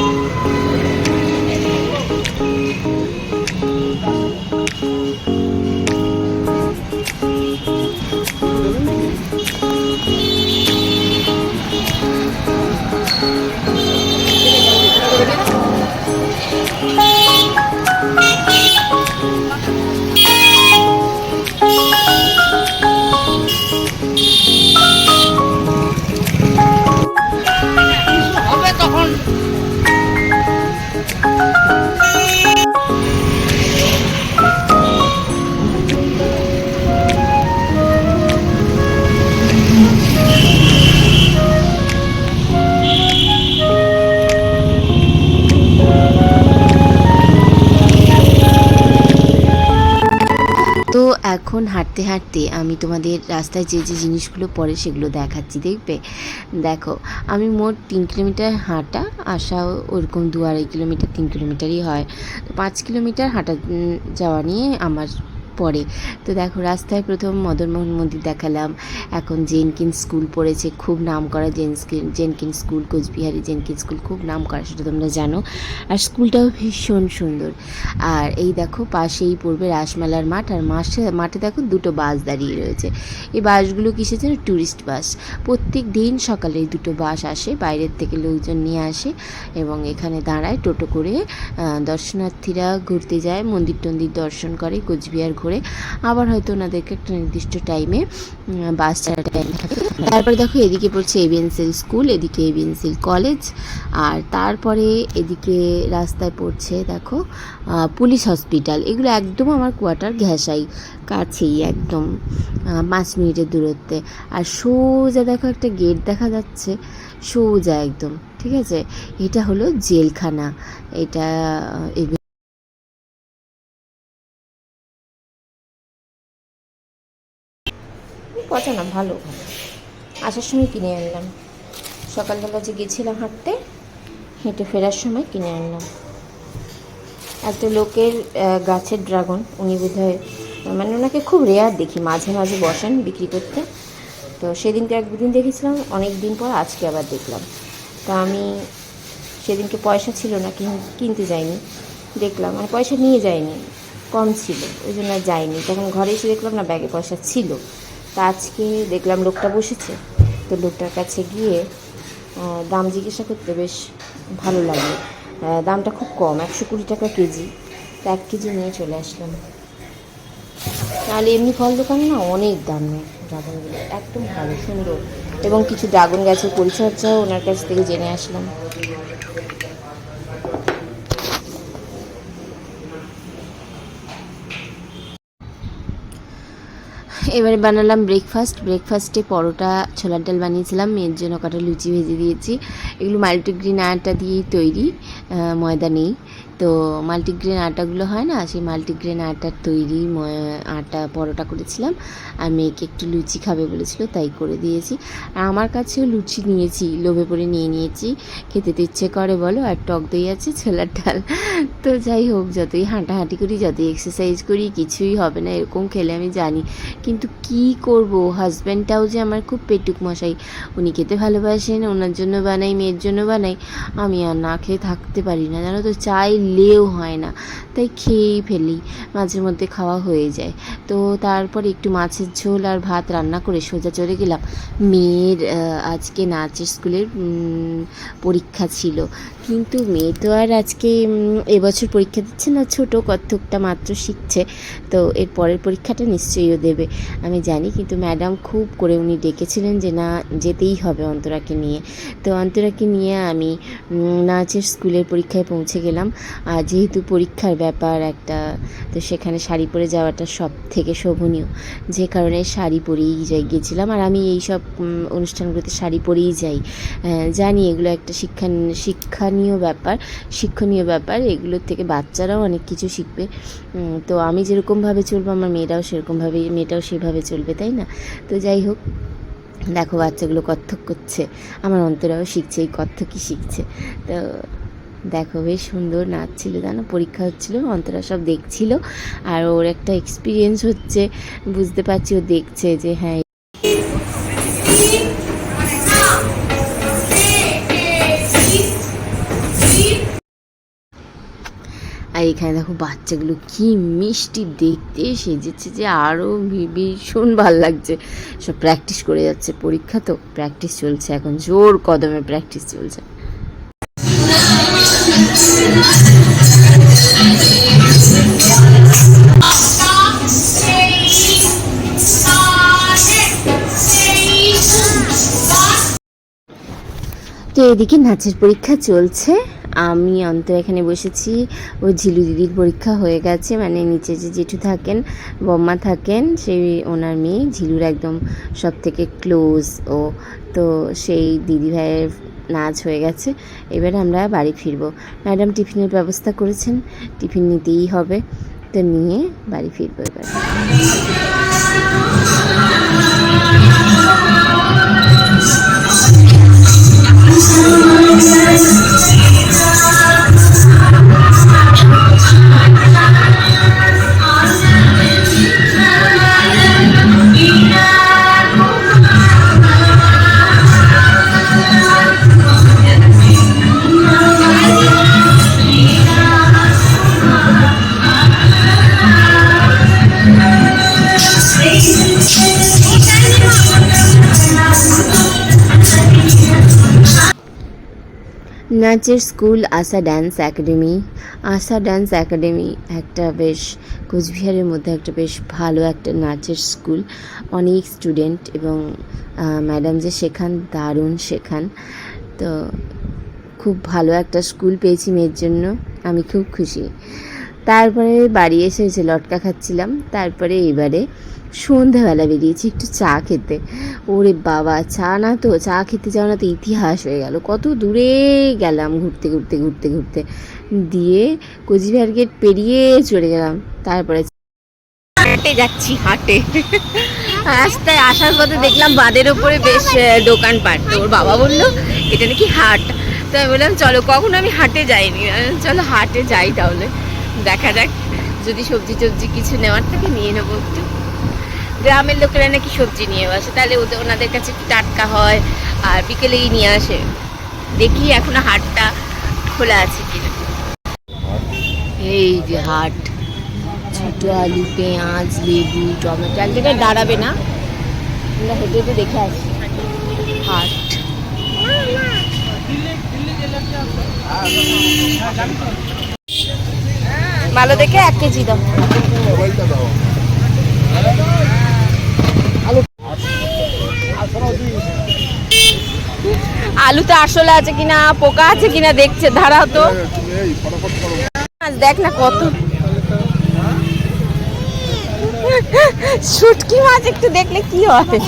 হবে এখন হাঁটতে হাঁটতে আমি তোমাদের রাস্তায় যে যে জিনিসগুলো পড়ে সেগুলো দেখাচ্ছি, দেখবে? দেখো, আমি মোট তিন কিলোমিটার হাঁটা, আসা ওরকম দু আড়াই কিলোমিটার, তিন কিলোমিটারই হয়। পাঁচ কিলোমিটার হাঁটা যাওয়া নিয়ে আমার পড়ে। তো দেখো, রাস্তায় প্রথম মদনমোহন মন্দির দেখালাম। এখন জেনকিন স্কুল পড়েছে, খুব নাম করা জেনকিন স্কুল, কোচবিহারি জেনকিন স্কুল, খুব নাম করা সেটা তোমরা জানো। আর স্কুলটাও ভীষণ সুন্দর। আর এই দেখো, পাশেই পড়বে রাসমেলার মাঠ, আর মাসে, মাঠে দেখো দুটো বাস দাঁড়িয়ে রয়েছে। এই বাসগুলো কিসের জন্য? Tourist bus. প্রত্যেক দিন সকালে দুটো বাস আসে, বাইরের থেকে লোকজন নিয়ে আসে এবং এখানে দাঁড়ায় টোটো করে দর্শনার্থীরা ঘুরতে যায় মন্দির টন্দির দর্শন করে, কোচবিহার ঘুরে আবার হয়তো ওনাদেরকে একটা নির্দিষ্ট টাইমে বাস ছাড়া টাইম থাকে। তারপরে দেখো এদিকে পড়ছে এবিএনসিল স্কুল এদিকে এবিএনসিল কলেজ আর তারপরে এদিকে রাস্তায় পড়ছে দেখো পুলিশ হসপিটাল এগুলো একদম আমার কোয়ার্টার ঘেঁষাই, কাছেই একদম পাঁচ মিনিটের দূরত্বে। আর সোজা দেখো একটা গেট দেখা যাচ্ছে, সোজা একদম, ঠিক আছে? এটা হলো জেলখানা। এটা পচা না, ভালো। ভালো আসার সময় কিনে আনলাম। সকালবেলা যে গেছিলাম হাঁটতে, হেঁটে ফেরার সময় কিনে আনলাম। একটা লোকের গাছের ড্রাগন, উনি বোধহয় মানে ওনাকে খুব রেয়ার দেখি, মাঝে মাঝে বসেন বিক্রি করতে। তো সেদিনকে একদিন দেখেছিলাম, অনেক দিন পর আজকে আবার দেখলাম। তা আমি, সেদিনকে পয়সা ছিল না, কিন- কিনতে যাইনি। দেখলাম মানে পয়সা নিয়ে যাইনি, কম ছিল, ওই জন্য যাইনি। তখন ঘরে এসে দেখলাম না, ব্যাগে পয়সা ছিল। তা আজকে দেখলাম লোকটা বসেছে। তো লোকটার কাছে গিয়ে দাম জিজ্ঞাসা করতে বেশ ভালো লাগে। দামটা খুব কম, একশো কুড়ি টাকা কেজি। তা এক কেজি নিয়ে চলে আসলাম। তাহলে এমনি ফল দোকান না অনেক দাম নেয় ড্রাগনগুলো, একদম ভালো, সুন্দর। এবং কিছু ড্রাগন গাছের পরিচর্যাও ওনার কাছ থেকে জেনে আসলাম। এবারে বানালাম ব্রেকফাস্ট ব্রেকফাস্টে পরোটা, ছোলার ডাল বানিয়েছিলাম। মেয়ের জন্য কটা লুচি ভেজে দিয়েছি। এগুলো মাল্টিগ্রিন আটা দিয়েই তৈরি ময়দা নেই। তো মাল্টিগ্রেন আটাগুলো হয় না? সেই মাল্টিগ্রেন আটার তৈরি আটা পরোটা করেছিলাম। আর মেয়েকে একটু লুচি খাবে বলেছিল, তাই করে দিয়েছি। আর আমার কাছেও লুচি নিয়েছি, লোভে পড়ে নিয়ে নিয়েছি। খেতে তো ইচ্ছে করে, বলো। আর টক দই আছে, ছোলার ডাল। তো যাই হোক, যতই হাঁটাহাঁটি করি, যতই এক্সারসাইজ করি, কিছুই হবে না, এরকম খেলে আমি জানি। কিন্তু কি করব? হাজব্যান্ডটাও যে আমার খুব পেটুক মশাই। উনি খেতে ভালোবাসেন, ওনার জন্য বানাই, মেয়ের জন্য বানাই। আমি আর না খেয়ে থাকতে পারি না, জানো তো? চাইলেও হয় না। তাই খেয়েই ফেলি, মাঝে মধ্যে খাওয়া হয়ে যায়। তো তারপর একটু মাছের ঝোল আর ভাত রান্না করে সোজা চলে গেলাম। মেয়ের আজকে নাচের স্কুলের পরীক্ষা ছিল। কিন্তু মেয়ে তো আর আজকে এবছর পরীক্ষা দিচ্ছে না, ছোট কত্থকটা মাত্র শিখছে। তো এর পরের পরীক্ষাটা নিশ্চয়ই ও দেবে। আমি জানি, কিন্তু ম্যাডাম খুব করে উনি ডেকেছিলেন যে, না, যেতেই হবে অন্তরাকে নিয়ে। তো অন্তরাকে নিয়ে আমি নাচের স্কুলের পরীক্ষায় পৌঁছে গেলাম। আর যেহেতু পরীক্ষার ব্যাপার একটা, তো সেখানে শাড়ি পরে যাওয়াটা সব থেকে শোভনীয়। যে কারণে শাড়ি পরেই যাই গিয়েছিলাম আর আমি এই সব অনুষ্ঠানগুলোতে শাড়ি পরেই যাই। জানি এগুলো একটা শিক্ষা, শিক্ষণীয় ব্যাপার শিক্ষণীয় ব্যাপার। এগুলোর থেকে বাচ্চারাও অনেক কিছু শিখবে। তো আমি যেরকমভাবে চলবো, আমার মেয়েরাও সেরকমভাবে মেয়েটাও সেভাবে চলবে, তাই না? তো যাই হোক, দেখো বাচ্চাগুলো কত্থক করছে। আমার অন্তরাও শিখছে, এই কত্থকই শিখছে। তো দেখো বেশ সুন্দর নাচছিল, জানো? পরীক্ষা হচ্ছিল, অন্তরা সব দেখছিল, আর ওর একটা এক্সপিরিয়েন্স হচ্ছে, বুঝতে পারছি, ও দেখছে যে হ্যাঁ আর এখানে দেখো বাচ্চাগুলো কি মিষ্টি দেখতে, সেজেছে যে আরও ভীষণ ভালো লাগছে। সব প্র্যাকটিস করে যাচ্ছে, পরীক্ষা তো প্র্যাকটিস চলছে এখন, জোর কদমে প্র্যাকটিস চলছে। তো এদিকে নাচের পরীক্ষা চলছে। আমি অন্তর এখানে বসেছি। ও ঝিলু দিদির পরীক্ষা হয়ে গেছে। মানে নিচে যে জেঠু থাকেন, বম্মা থাকেন, সেই ওনার মেয়ে ঝিলুর একদম সব থেকে ক্লোজ ও। তো সেই দিদি ভাইয়ের নাচ হয়ে গেছে। এবার আমরা বাড়ি ফিরবো। ম্যাডাম টিফিনের ব্যবস্থা করেছেন। টিফিন নিতেই হবে। তো নিয়ে বাড়ি ফিরবো এবার। নাচের school, Asha dance academy. Asha dance academy একটা বেশ, কোচবিহারের মধ্যে একটা বেশ ভালো একটা নাচের স্কুল। অনেক স্টুডেন্ট এবং ম্যাডাম যে শেখান দারুণ শেখান তো খুব ভালো একটা স্কুল পেয়েছি মেয়ের জন্য, আমি খুব খুশি। তারপরে বাড়ি এসে লটকা খাচ্ছিলাম, তারপরে এবারে সন্ধ্যাবেলা বেরিয়েছি একটু চা খেতে। ওরে বাবা চা না তো চা খেতে যাওয়া না তো ইতিহাস হয়ে গেল। কত দূরে গেলাম ঘুরতে ঘুরতে ঘুরতে ঘুরতে। দিয়ে কোচবিহার গেট পেরিয়ে চলে গেলাম। তারপরে হাটে যাচ্ছি হাটে। রাস্তায় আসার পথে দেখলাম বাদের ওপরে বেশ আহ, দোকানপাট। তো ওর বাবা বলল এটা নাকি হাট? তো আমি বললাম চলো কখনো আমি হাটে যাইনি। চলো হাটে যাই তাহলে। দেখা যাক যদি সবজি টবজি কিছু নেওয়ার থাকে নিয়ে নেব একটু। গ্রামের লোকেরা নাকি সবজি নিয়ে আসে। তাহলে ওদের ওনাদের কাছে টাটকা হয়? আর বিকেলেই নিয়ে আসে। দেখি এখনও হাটটা খোলা আছে কিনা। এই যে হাট। ছোট আলু, পেঁয়াজ, লেবু, টমেটো, এক জায়গায় দাঁড়াবে না? আমরা হেঁটে হেঁটে দেখে আসি। হাট। ভালো দেখে এক কেজি দাও। আলুতে আসলে আছে কিনা, পোকা আছে কিনা দেখছে, ধারা তো। দেখ না কত। শুটকি মাছ একটু দেখলে কি হয়